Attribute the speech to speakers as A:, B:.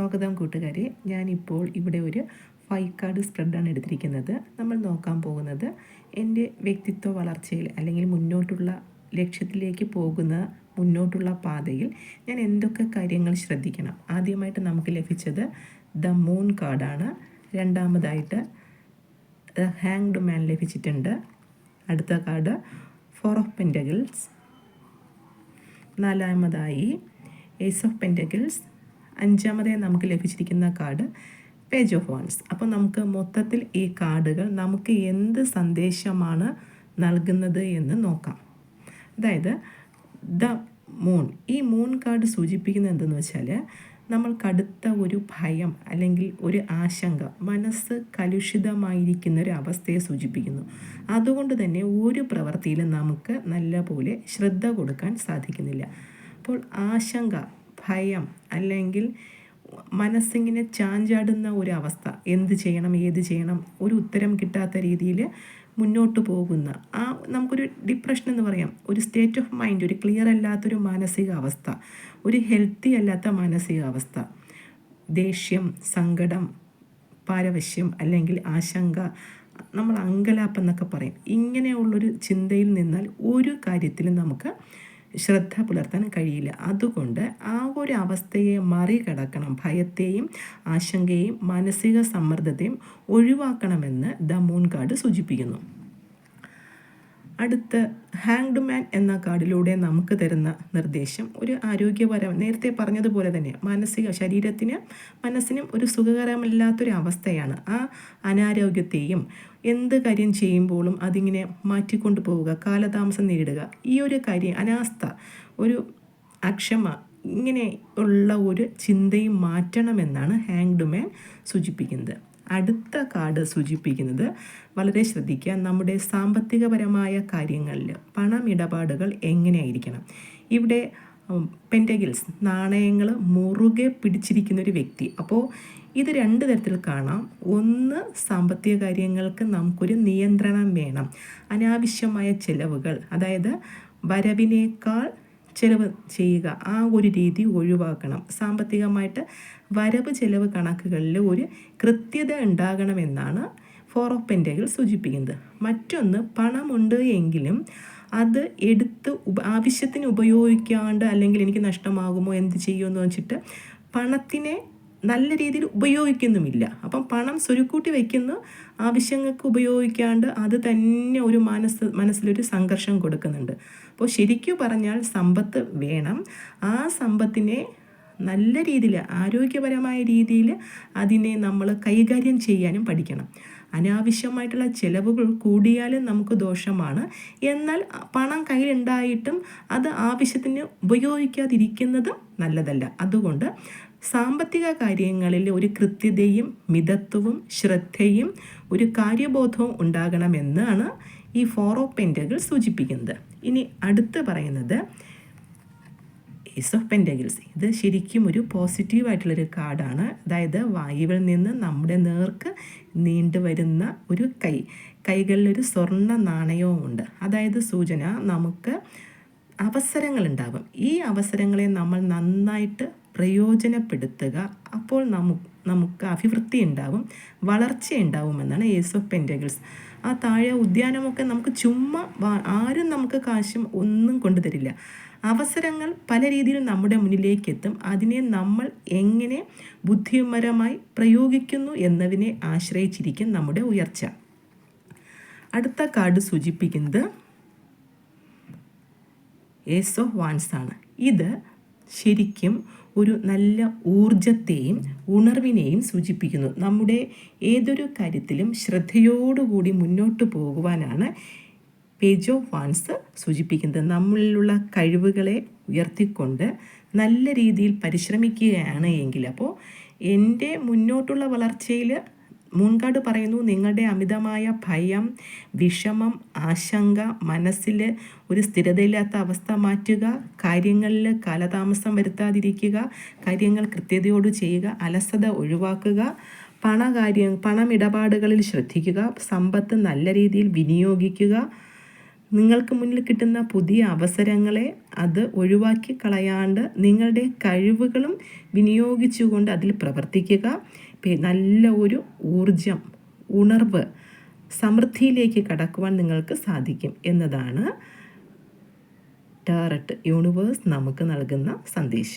A: സ്വാഗതം കൂട്ടുകാരെ. ഞാനിപ്പോൾ ഇവിടെ ഒരു ഫൈവ് കാർഡ് സ്പ്രെഡാണ് എടുത്തിരിക്കുന്നത്. നമ്മൾ നോക്കാൻ പോകുന്നത് എന്റെ വ്യക്തിത്വ വളർച്ചയിൽ അല്ലെങ്കിൽ മുന്നോട്ടുള്ള ലക്ഷ്യത്തിലേക്ക് പോകുന്ന മുന്നോട്ടുള്ള പാതയിൽ ഞാൻ എന്തൊക്കെ കാര്യങ്ങൾ ശ്രദ്ധിക്കണം. ആദ്യമായിട്ട് നമുക്ക് ലഭിച്ചത് ദ മൂൺ കാർഡാണ് രണ്ടാമതായിട്ട് ദ ഹാങ്ഡ് മാൻ ലഭിച്ചിട്ടുണ്ട്. അടുത്ത കാർഡ് ഫോർ ഓഫ് പെന്റഗിൾസ് നാലാമതായി ഏസ് ഓഫ് പെന്റഗിൾസ് അഞ്ചാമതായി നമുക്ക് ലഭിച്ചിരിക്കുന്ന കാർഡ് പേജ് ഓഫ് വൺസ് അപ്പോൾ നമുക്ക് മൊത്തത്തിൽ ഈ കാർഡുകൾ നമുക്ക് എന്ത് സന്ദേശമാണ് നൽകുന്നത് എന്ന് നോക്കാം. അതായത് ദ മൂൺ. ഈ മൂൺ കാർഡ് സൂചിപ്പിക്കുന്നത് എന്തെന്ന് വെച്ചാൽ നമ്മൾ കടുത്ത ഒരു ഭയം അല്ലെങ്കിൽ ഒരു ആശങ്ക മനസ്സ് കലുഷിതമായിരിക്കുന്ന ഒരു അവസ്ഥയെ സൂചിപ്പിക്കുന്നു. അതുകൊണ്ട് തന്നെ ഒരു പ്രവൃത്തിയിലും നമുക്ക് നല്ല പോലെ ശ്രദ്ധ കൊടുക്കാൻ സാധിക്കുന്നില്ല. അപ്പോൾ ആശങ്ക ഭയം അല്ലെങ്കിൽ മനസ്സിങ്ങനെ ചാഞ്ചാടുന്ന ഒരു അവസ്ഥ എന്ത് ചെയ്യണം ഏത് ചെയ്യണം ഒരു ഉത്തരം കിട്ടാത്ത രീതിയിൽ മുന്നോട്ട് പോകുന്ന. ആ നമുക്കൊരു ഡിപ്രഷൻ എന്ന് പറയാം. ഒരു സ്റ്റേറ്റ് ഓഫ് മൈൻഡ് ഒരു ക്ലിയർ അല്ലാത്തൊരു മാനസികാവസ്ഥ ഒരു ഹെൽത്തി അല്ലാത്ത മാനസികാവസ്ഥ ദേഷ്യം സങ്കടം പാരവശ്യം അല്ലെങ്കിൽ ആശങ്ക നമ്മൾ അങ്കലാപ്പ് എന്നൊക്കെ പറയും. ഇങ്ങനെയുള്ളൊരു ചിന്തയിൽ നിന്നാൽ ഒരു കാര്യത്തിലും നമുക്ക് ശ്രദ്ധ പുലർത്താൻ കഴിയില്ല. അതുകൊണ്ട് ആ ഒരു അവസ്ഥയെ മറികടക്കണം. ഭയത്തെയും ആശങ്കയെയും മാനസിക സമ്മർദ്ദത്തെയും ഒഴിവാക്കണമെന്ന് ദ കാർഡ് സൂചിപ്പിക്കുന്നു. അടുത്ത ഹാങ്ഡ് മാൻ എന്ന കാർഡിലൂടെ നമുക്ക് തരുന്ന നിർദ്ദേശം ഒരു ആരോഗ്യപരം നേരത്തെ പറഞ്ഞതുപോലെ തന്നെ മാനസിക ശരീരത്തിന് മനസ്സിനും ഒരു സുഖകരമല്ലാത്തൊരവസ്ഥയാണ് ആ അനാരോഗ്യത്തെയും എന്ത് കാര്യം ചെയ്യുമ്പോഴും അതിങ്ങനെ മാറ്റിക്കൊണ്ടു പോവുക കാലതാമസം നേരിടുക. ഈ ഒരു കാര്യം അനാസ്ഥ ഒരു അക്ഷമ ഇങ്ങനെ ഉള്ള ഒരു ചിന്തയും മാറ്റണമെന്നാണ് ഹാങ്ഡ് മാൻ സൂചിപ്പിക്കുന്നത്. അടുത്ത കാർഡ് സൂചിപ്പിക്കുന്നത് വളരെ ശ്രദ്ധിക്കുക. നമ്മുടെ സാമ്പത്തികപരമായ കാര്യങ്ങളിൽ പണമിടപാടുകൾ എങ്ങനെയായിരിക്കണം? ഇവിടെ പെന്റഗിൽസ് നാണയങ്ങൾ മുറുകെ പിടിച്ചിരിക്കുന്ന ഒരു വ്യക്തി. അപ്പോൾ ഇത് രണ്ട് തരത്തിൽ കാണാം. ഒന്ന് സാമ്പത്തിക കാര്യങ്ങൾക്ക് നമുക്കൊരു നിയന്ത്രണം വേണം. അനാവശ്യമായ ചിലവുകൾ അതായത് വരവിനേക്കാൾ ചിലവ് ചെയ്യുക. ആ ഒരു രീതി ഒഴിവാക്കണം. സാമ്പത്തികമായിട്ട് വരവ് ചെലവ് കണക്കുകളിൽ ഒരു കൃത്യത ഉണ്ടാകണമെന്നാണ് ഫോർ ഓഫ് പെന്റകൾ സൂചിപ്പിക്കുന്നത്. മറ്റൊന്ന് പണമുണ്ട് എങ്കിലും അത് എടുത്ത് ആവശ്യത്തിന് ഉപയോഗിക്കാണ്ട് അല്ലെങ്കിൽ എനിക്ക് നഷ്ടമാകുമോ എന്ത് ചെയ്യുമെന്ന് വെച്ചിട്ട് പണത്തിനെ നല്ല രീതിയിൽ ഉപയോഗിക്കുന്നുമില്ല. അപ്പം പണം സ്വരുക്കൂട്ടി വയ്ക്കുന്ന ആവശ്യങ്ങൾക്ക് ഉപയോഗിക്കാണ്ട് അത് തന്നെ ഒരു മനസ്സ് മനസ്സിലൊരു സംഘർഷം കൊടുക്കുന്നുണ്ട്. അപ്പോൾ ശരിക്കും പറഞ്ഞാൽ സമ്പത്ത് വേണം. ആ സമ്പത്തിനെ നല്ല രീതിയിൽ ആരോഗ്യപരമായ രീതിയിൽ അതിനെ നമ്മൾ കൈകാര്യം ചെയ്യാനും പഠിക്കണം. അനാവശ്യമായിട്ടുള്ള ചിലവുകൾ കൂടിയാലും നമുക്ക് ദോഷമാണ്. എന്നാൽ പണം കയ്യിലുണ്ടായിട്ടും അത് ആവശ്യത്തിന് ഉപയോഗിക്കാതിരിക്കുന്നതും നല്ലതല്ല. അതുകൊണ്ട് സാമ്പത്തിക കാര്യങ്ങളിൽ ഒരു കൃത്യതയും മിതത്വവും ശ്രദ്ധയും ഒരു കാര്യബോധവും ഉണ്ടാകണമെന്നാണ് ഈ ഫോർ ഓഫ് പെന്റകൾ സൂചിപ്പിക്കുന്നത്. ഇനി അടുത്ത് പറയുന്നത് ഏസ് ഓഫ് പെന്റഗിൾസ് ഇത് ശരിക്കും ഒരു പോസിറ്റീവായിട്ടുള്ളൊരു കാർഡാണ് അതായത് വായുവിൽ നിന്ന് നമ്മുടെ നേർക്ക് നീണ്ടു വരുന്ന ഒരു കൈ. കൈകളിലൊരു സ്വർണ നാണയവും ഉണ്ട്. അതായത് സൂചന നമുക്ക് അവസരങ്ങളുണ്ടാകും ഈ അവസരങ്ങളെ നമ്മൾ നന്നായിട്ട് പ്രയോജനപ്പെടുത്തുക. അപ്പോൾ നമുക്ക് നമുക്ക് അഭിവൃദ്ധി ഉണ്ടാവും വളർച്ച ഉണ്ടാവുമെന്നാണ് ഏസ് ഓഫ് പെന്റഗിൾസ് ആ താഴെ ഉദ്യാനമൊക്കെ നമുക്ക് ചുമ്മാ ആരും നമുക്ക് കാശും ഒന്നും കൊണ്ടുതരില്ല അവസരങ്ങൾ പല രീതിയിൽ നമ്മുടെ മുന്നിലേക്ക് എത്തും അതിനെ നമ്മൾ എങ്ങനെ ബുദ്ധിപരമായി പ്രയോഗിക്കുന്നു എന്നതിനെ ആശ്രയിച്ചിരിക്കും നമ്മുടെ ഉയർച്ച. അടുത്ത കാർഡ് സൂചിപ്പിക്കുന്നത് ഏസ് ഓഫ് വാൻസ് ആണ്. ഇത് ശരിക്കും ഒരു നല്ല ഊർജത്തെയും ഉണർവിനെയും സൂചിപ്പിക്കുന്നു. നമ്മുടെ ഏതൊരു കാര്യത്തിലും ശ്രദ്ധയോടുകൂടി മുന്നോട്ട് പോകുവാനാണ് പേജ് ഓഫ് വാൻസ് സൂചിപ്പിക്കുന്നത്. നമ്മളിലുള്ള കഴിവുകളെ ഉയർത്തിക്കൊണ്ട് നല്ല രീതിയിൽ പരിശ്രമിക്കുകയാണ് എങ്കിൽ അപ്പോൾ എന്റെ മുന്നോട്ടുള്ള വളർച്ചയിൽ മുൻകാട് പറയുന്നു നിങ്ങളുടെ അമിതമായ ഭയം വിഷമം ആശങ്ക മനസ്സിൽ ഒരു സ്ഥിരതയില്ലാത്ത അവസ്ഥ മാറ്റുക കാര്യങ്ങളിൽ കാലതാമസം വരുത്താതിരിക്കുക കാര്യങ്ങൾ കൃത്യതയോട് ചെയ്യുക അലസത ഒഴിവാക്കുക പണകാര്യം പണമിടപാടുകളിൽ ശ്രദ്ധിക്കുക സമ്പത്ത് നല്ല രീതിയിൽ വിനിയോഗിക്കുക നിങ്ങൾക്ക് മുന്നിൽ കിട്ടുന്ന പുതിയ അവസരങ്ങളെ അത് ഒഴിവാക്കി കളയാണ്ട് നിങ്ങളുടെ കഴിവുകളും വിനിയോഗിച്ചുകൊണ്ട് അതിൽ പ്രവർത്തിക്കുക നല്ല ഒരു ഊർജം ഉണർവ് സമൃദ്ധിയിലേക്ക് കടക്കുവാൻ നിങ്ങൾക്ക് സാധിക്കും എന്നതാണ് ടാററ്റ് യൂണിവേഴ്സ് നമുക്ക് നൽകുന്ന സന്ദേശം.